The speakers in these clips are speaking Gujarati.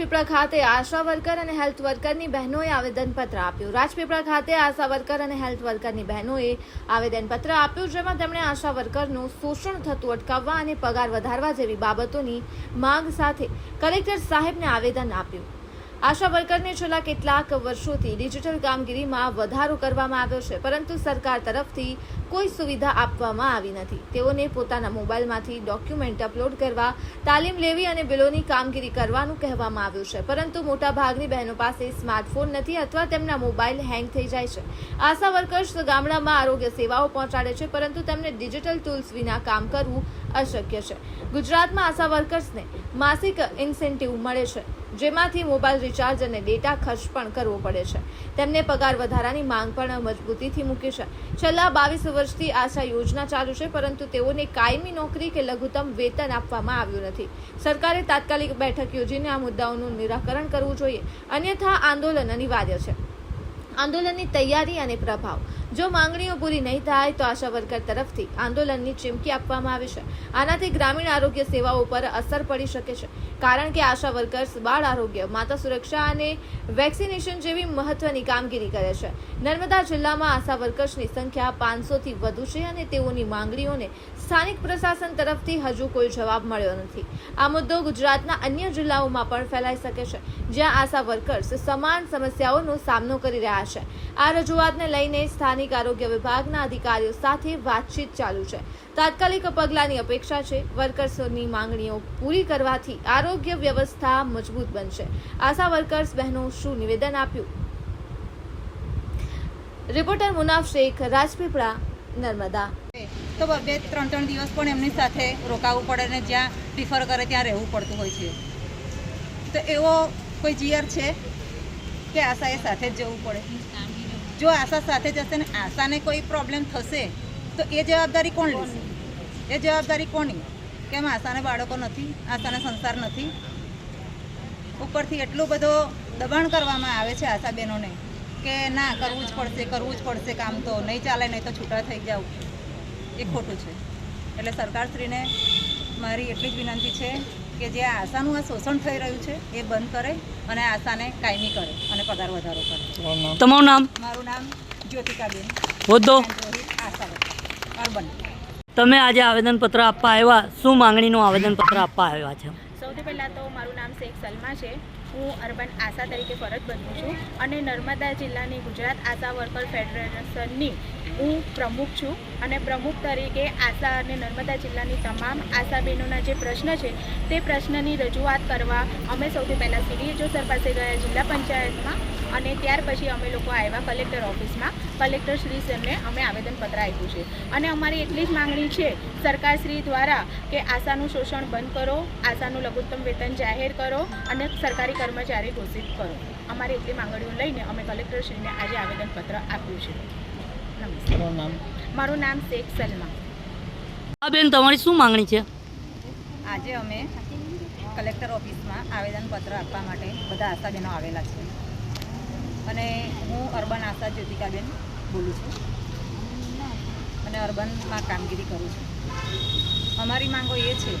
રાજપીપળા ખાતે આશા વર્કર અને હેલ્થ વર્કરની બહેનોએ આવેદનપત્ર આપ્યું. રાજપીપળા ખાતે આશા વર્કર અને હેલ્થ વર્કરની બહેનોએ આવેદનપત્ર આપ્યું, જેમાં તેમણે આશા વર્કરનું શોષણ થતું અટકાવવા અને પગાર વધારવા જેવી બાબતોની માંગ સાથે કલેક્ટર સાહેબને આવેદન આપ્યું. આશા વર્કરને છેલ્લા કેટલાક વર્ષોથી ડિજિટલ કામગીરીમાં વધારો કરવામાં આવ્યો છે, પરંતુ સરકાર તરફથી કોઈ સુવિધા આપવામાં આવી નથી. તેઓને પોતાના મોબાઈલમાંથી ડોક્યુમેન્ટ અપલોડ કરવા, તાલીમ લેવી અને બિલોની કામગીરી કરવાનું કહેવામાં આવ્યું છે. પરંતુ મોટાભાગની બહેનો પાસે સ્માર્ટફોન નથી અથવા તેમના મોબાઈલ હેંગ થઈ જાય છે. આશા વર્કર્સ ગામડામાં આરોગ્ય સેવાઓ પહોંચાડે છે, પરંતુ તેમને ડિજિટલ ટૂલ્સ વિના કામ કરવું અશક્ય છે. ગુજરાતમાં આશા વર્કર્સને માસિક ઇન્સેન્ટિવ મળે છે, જેમાંથી મોબાઈલ રિચાર્જ અને ડેટા ખર્ચ પણ કરવો પડે છે. તેમને પગાર વધારાની માંગ પણ મજબૂતીથી મૂકી છે. છેલ્લા બાવીસ વર્ષથી આશા યોજના ચાલુ છે, પરંતુ તેઓને કાયમી નોકરી કે લઘુત્તમ વેતન આપવામાં આવ્યું નથી. સરકારે તાત્કાલિક બેઠક યોજીને આ મુદ્દાઓનું નિરાકરણ કરવું જોઈએ. અન્યથા આંદોલન અનિવાર્ય છે. આંદોલનની તૈયારી અને પ્રભાવ. જો માંગણીઓ પૂરી નહીં થાય તો આશા વર્કર તરફથી આંદોલનની ચીમકી આપવામાં આવી છે. આનાથી ગ્રામીણ આરોગ્ય સેવાઓ પર અસર પડી શકે છે. કારણ કે આશા વર્કર્સ બાળ આરોગ્ય, માતા સુરક્ષા અને વેક્સિનેશન જેવી મહત્વની કામગીરી કરે છે. નર્મદા જિલ્લામાં આશા વર્કર્સની સંખ્યા પાંચસોથી વધુ છે અને તેઓની માંગણીઓને સ્થાનિક પ્રશાસન તરફથી હજુ કોઈ જવાબ મળ્યો નથી. આ મુદ્દો ગુજરાતના અન્ય જિલ્લાઓમાં પણ ફેલાઈ શકે છે, જ્યાં આશા વર્કર્સ સમાન સમસ્યાઓનો સામનો કરી રહ્યા છે. આ રજૂઆતને લઈને સ્થાનિક આરોગ્ય વિભાગના અધિકારીઓ સાથે વાતચીત ચાલુ છે. તાત્કાલિક પગલાંની અપેક્ષા છે. વર્કર્સોની માંગણીઓ પૂરી કરવાથી આરોગ્ય વ્યવસ્થા મજબૂત બનશે. આશા વર્કર્સ બહેનો શું નિવેદન આપ્યું? રિપોર્ટર મુનાફ શેખ, રાજપીપળા, નર્મદા. તો બે ત્રણ ત્રણ દિવસ પણ એમની સાથે રોકાવું પડે ને જ્યાં રિફર કરે ત્યાં રહેવું પડતું હોય છે. તો એવો કોઈ જીયર છે કે આશાએ સાથે જ જવું પડે? જો આશા સાથે જશે ને આશાને કોઈ પ્રોબ્લેમ થશે, તો એ જવાબદારી કોણ લેશે? એ જવાબદારી કોની? કેમ આશાને બાળકો નથી, આશાને સંસાર નથી? ઉપરથી એટલું બધો દબાણ કરવામાં આવે છે આશા બહેનોને કે ના, કરવું જ પડશે, કરવું જ પડશે કામ તો, નહીં ચાલે, નહીં તો છૂટા થઈ જાવ. એ ખોટું છે. એટલે સરકારશ્રીને મારી એટલી જ વિનંતી છે કે જે આશાનું આ શોષણ થઈ રહ્યું છે, એ બંધ કરે અને આશાને કાયમી કરે. અને પગાર વધારો કરે. તમારું નામ? મારું નામ જ્યોતિકાબેન. હોદ્દો? આશા અર્બન. તમે આજે આવેદનપત્ર આપવા આવ્યા. શું માંગણીનું આવેદનપત્ર આપવા આવ્યા છે? સૌથી પહેલાં તો મારું નામ શેખ સલમા છે. હું અર્બન આશા તરીકે ફરજ બનું છું. અને નર્મદા જિલ્લાની ગુજરાત આશા વર્કર ફેડરેશનની હું પ્રમુખ છું અને પ્રમુખ તરીકે આશા અને નર્મદા જિલ્લાની તમામ આશાબહેનોના જે પ્રશ્ન છે તે પ્રશ્નની રજૂઆત કરવા અમે સૌથી પહેલાં સીડીએચઓ સર પાસે ગયા જિલ્લા પંચાયતમાં અને ત્યાર પછી અમે લોકો આવ્યા કલેક્ટર ઓફિસમાં. કલેક્ટર શ્રી સરને અમે આવેદનપત્ર આપ્યું છે. અને અમારી એટલી જ માંગણી છે સરકારશ્રી દ્વારા કે આશાનું શોષણ બંધ કરો, આશાનું લઘુત્તમ વેતન જાહેર કરો અને સરકારી કર્મચારી ઘોષિત કરો. અમારી એટલી માંગણીઓ લઈને અમે કલેક્ટરશ્રીને આજે આવેદનપત્ર આપ્યું છે. નમસ્તે મારું નામ શેખ સલમા. હા બેન તમારી શું માંગણી છે? આજે અમે કલેક્ટર ઓફિસમાં આવેદનપત્ર આપવા માટે બધા આશાબેનો આવેલા છે. અને હું અર્બન આશા જ્યોતિકાબેન બોલું છું. અને અર્બનમાં કામગીરી કરું છું. અમારી માંગો એ છે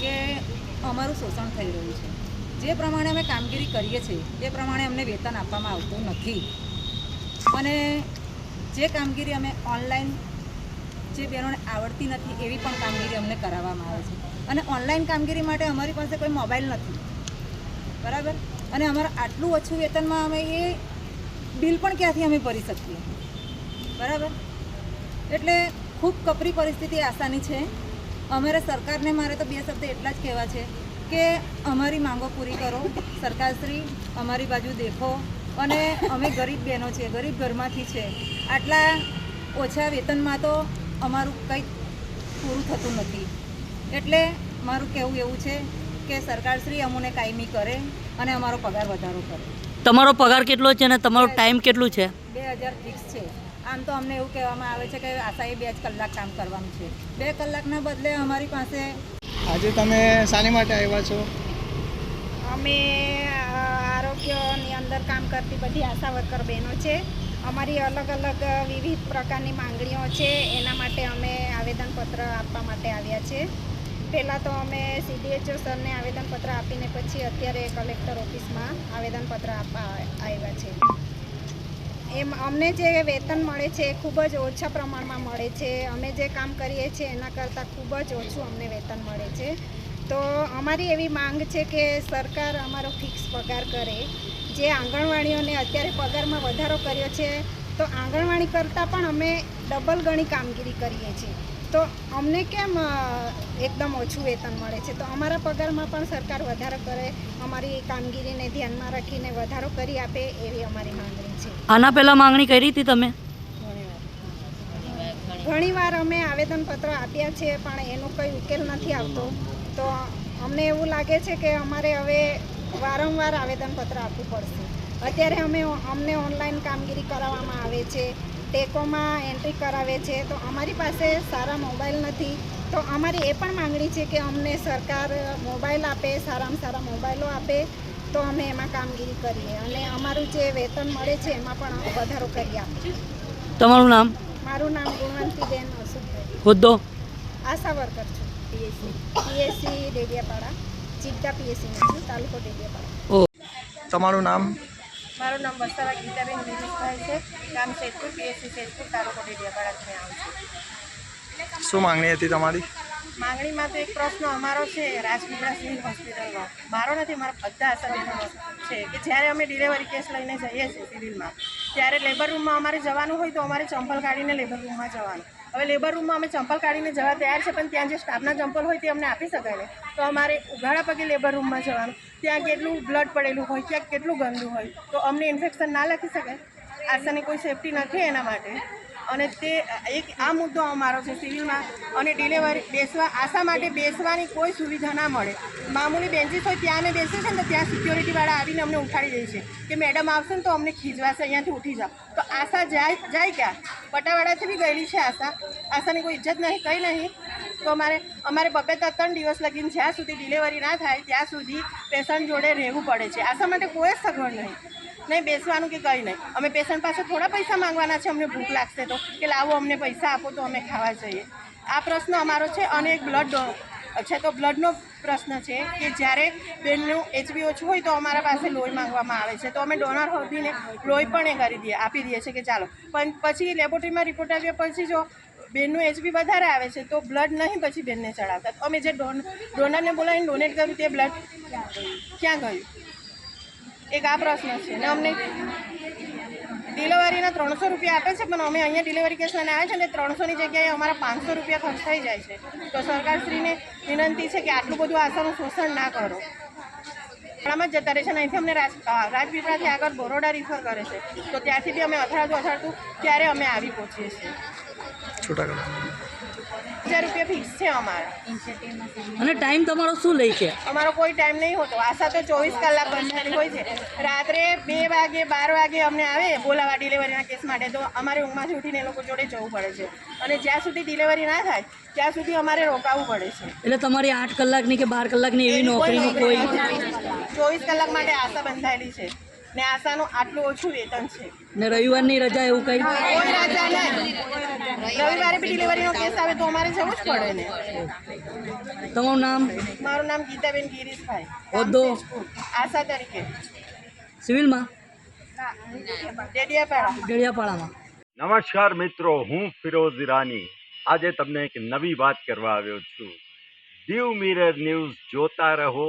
કે અમારું શોષણ થઈ રહ્યું છે. જે પ્રમાણે અમે કામગીરી કરીએ છીએ એ પ્રમાણે અમને વેતન આપવામાં આવતું નથી. અને જે કામગીરી અમે ઓનલાઈન જે બહેનોને આવડતી નથી, એવી પણ કામગીરી અમને કરાવવામાં આવે છે. અને ઓનલાઈન કામગીરી માટે અમારી પાસે કોઈ મોબાઈલ નથી. બરાબર? અને અમારા આટલું ઓછું વેતનમાં અમે એ બિલ પણ ક્યાંથી અમે ભરી શકીએ? બરાબર? એટલે ખૂબ કપરી પરિસ્થિતિ આસાની છે. અમારે સરકારને મારે તો બે શબ્દ એટલા જ કહેવા છે કે અમારી માંગો પૂરી કરો. સરકારશ્રી, અમારી બાજુ દેખો. અને અમે ગરીબ બહેનો છીએ, ગરીબ ઘરમાંથી છે. આટલા ઓછા વેતનમાં તો અમારું કંઈ પૂરું થતું નથી. એટલે મારું કહેવું એવું છે કે સરકારશ્રી અમને કાયમી કરે અને અમારો પગાર વધારો કરે. તમારો પગાર કેટલો છે અને તમારો ટાઈમ કેટલું છે? બે હજાર ફિક્સ છે. આમ તો અમને એવું કહેવામાં આવે છે કે આશાએ બે જ કલાક કામ કરવાનું છે. બે કલાકના બદલે અમારી પાસે આજે તમે શાની માટે આવ્યા છો? અમે આરોગ્યની અંદર કામ કરતી બધી આશા વર્કર બહેનો છે. અમારી અલગ અલગ વિવિધ પ્રકારની માંગણીઓ છે. એના માટે અમે આવેદનપત્ર આપવા માટે આવ્યા છે. પહેલાં તો અમે સીડીએચઓ સરને આવેદનપત્ર આપીને પછી અત્યારે કલેક્ટર ઓફિસમાં આવેદનપત્ર આપવા આવ્યા છે. એમ, અમને જે વેતન મળે છે એ ખૂબ જ ઓછા પ્રમાણમાં મળે છે. અમે જે કામ કરીએ છીએ એના કરતાં ખૂબ જ ઓછું અમને વેતન મળે છે. તો અમારી એવી માંગ છે કે સરકાર અમારો ફિક્સ પગાર કરે. જે આંગણવાડીઓને અત્યારે પગારમાં વધારો કર્યો છે તો આંગણવાડી કરતાં પણ અમે ડબલ ગણી કામગીરી કરીએ છીએ. તો અમને કેમ એકદમ ઓછું વેતન મળે છે? તો અમારા પગારમાં પણ સરકાર વધારો કરે અમારી કામગીરીને ધ્યાનમાં રાખીને વધારો કરી આપે એવી અમારી માંગણી છે. આના પહેલાં માંગણી કરી હતી તમે? ઘણીવાર અમે આવેદનપત્ર આપ્યા છે પણ એનો કંઈ ઉકેલ નથી આવતો. તો અમને એવું લાગે છે કે અમારે હવે વારંવાર આવેદનપત્ર આપવું પડશે. અત્યારે અમે અમને ઓનલાઈન કામગીરી કરાવવામાં આવે છે ટેકોમાં એન્ટ્રી કરાવે છે તો અમારી પાસે સારા મોબાઈલ નથી. તો અમારી એ પણ માંગણી છે કે અમને સરકાર મોબાઈલ આપે સારામાં સારા મોબાઈલો આપે તો અમે એમાં કામગીરી કરીએ. અને અમારું જે વેતન મળે છે એમાં પણ વધારો કરી આપીએ. તમારું નામ? મારું નામ ગુણવંતીબેન અશોકભાઈ. હોદ્દો? આશા વર્કર છું. PSC PSC Dediapada. ચિત્તા પીએસસીમાં છું તાલુકો ડેડિયાપાડા. તમારું નામ? મારું નામ વસ્તાવા ગીતાબેન દિનેશભાઈ છે. ગામ શેતપુર પીએસસી શેતપુર તાલુકો ડેડિયાપાડાથી આવું છું. શું માંગણી હતી તમારી? માંગણીમાં તો એક પ્રશ્ન અમારો છે રાજપીપળા સિવિલ હોસ્પિટલમાં. મારો નથી મારા બધા અસરનો છે કે જ્યારે અમે ડિલિવરી કેસ લઈને જઈએ છીએ સિવિલમાં ત્યારે લેબર રૂમમાં અમારે જવાનું હોય તો અમારે ચંપલ કાઢીને લેબર રૂમમાં જવાનું. હવે લેબર રૂમમાં અમે ચંપલ કાઢીને જવા તૈયાર છે પણ ત્યાં જે સ્ટાફના ચંપલ હોય તે અમને આપી શકાય ને. તો અમારે ઉઘાડા પગે લેબર રૂમમાં જવાનું. ત્યાં કેટલું બ્લડ પડેલું હોય ક્યાંક કેટલું ગંદુ હોય. તો અમને ઇન્ફેક્શન ના લખી શકાય આશાની કોઈ સેફટી નથી એના માટે. અને તે એક આ મુદ્દો અમારો છે સિવિલમાં. અને ડિલિવરી બેસવા, આશા માટે બેસવાની કોઈ સુવિધા ના મળે. મામૂલી બેન્ચીસ હોય, ત્યાં અમે બેસીએ છીએ ને ત્યાં સિક્યોરિટીવાળા આવીને અમને ઉઠાડી દે છે કે મેડમ આવશે ને તો અમને ખીજવાશે, અહીંયાથી ઉઠી જાઓ. તો આશા જાય જાય ક્યાં? પટાવાડાથી બી ગયેલી છે આશા. આશાની કોઈ ઇજ્જત નહીં, કંઈ નહીં. તો અમારે અમારે બબે ત્રણ દિવસ લગીને જ્યાં સુધી ડિલિવરી ના થાય, ત્યાં સુધી પેશન્ટ જોડે રહેવું પડે છે. આશા માટે કોઈ જ સગવડ નહીં. નહીં બેસવાનું કે કંઈ નહીં. અમે પેશન્ટ પાસે થોડા પૈસા માંગવાના છે, અમને ભૂખ લાગશે તો કે લાવો અમને પૈસા આપો તો અમે ખાવા જઈએ. આ પ્રશ્ન અમારો છે અને એક બ્લડ છે તો બ્લડનો પ્રશ્ન છે કે જ્યારે બેનનું એચબી ઓછું હોય તો અમારા પાસે લોહી માંગવામાં આવે છે. તો અમે ડોનર હોદીને લોહી પણ એ કરી દઈએ, આપી દઈએ છીએ કે ચાલો. પણ પછી લેબોરેટરીમાં રિપોર્ટ આવ્યા પછી જો બેનનું એચબી વધારે આવે છે, તો બ્લડ નહીં પછી બેનને ચડાવતા. અમે જે ડોન ડોનરને બોલાવીને ડોનેટ કર્યું તે બ્લડ ક્યાં ગયું? એક આ પ્રશ્ન છે. ને અમને ડિલિવરીના ત્રણસો રૂપિયા આપે છે, પણ અમે અહીંયા ડિલિવરી કેસમાં આવે છે ને ત્રણસોની જગ્યાએ અમારા પાંચસો રૂપિયા ખર્ચ થઈ જાય છે. તો સરકારશ્રીને વિનંતી છે કે આટલું બધું આશાનું શોષણ ના કરો. શાળામાં જ જતા રહે છે અને અહીંથી અમને રાજ રાજપીપળાથી આગળ બરોડા રિફર કરે છે. તો ત્યાંથી બી અમે અથડાતું અથડાતું ત્યારે અમે આવી પહોંચીએ છીએ. છૂટા કરો હજાર રૂપિયા ફિક્સ છે અમારા. અને ટાઈમ તમારો શું લે છે? અમારો કોઈ ટાઈમ નહીં હોતો. આશા તો ચોવીસ કલાક બંધાયેલી હોય છે. રાત્રે બે વાગે બાર વાગે અમને આવે બોલાવા ડિલિવરીના કેસ માટે. તો અમારે ઊંઘમાંથી ઉઠીને એ લોકો જોડે જવું પડે છે. અને જ્યાં સુધી ડિલિવરી ના થાય ત્યાં સુધી અમારે રોકાવું પડે છે. એટલે તમારી આઠ કલાકની કે બાર કલાકની એવી નોકરી કોઈ ચોવીસ કલાક માટે આશા બંધાયેલી છે. ને આશાનું આટલું ઓછું વેતન છે. ને રવિવારની રજા એવું કંઈ? કોઈ રાજા નહીં. રવિવારે બી ડિલિવરીનો કેસ આવે તો અમારે જવું જ પડે ને. તમારું નામ? મારું નામ ગીતાબેન ગિરીશભાઈ. હોદ્દો? આશા તરીકે. સિવિલમાં? ડેડિયાપાડામાં. નમસ્કાર મિત્રો હું ફિરોઝ ઈરાની આજે તમને એક નવી વાત કરવા આવ્યો છું. દીવ મિરર ન્યૂઝ જોતા રહો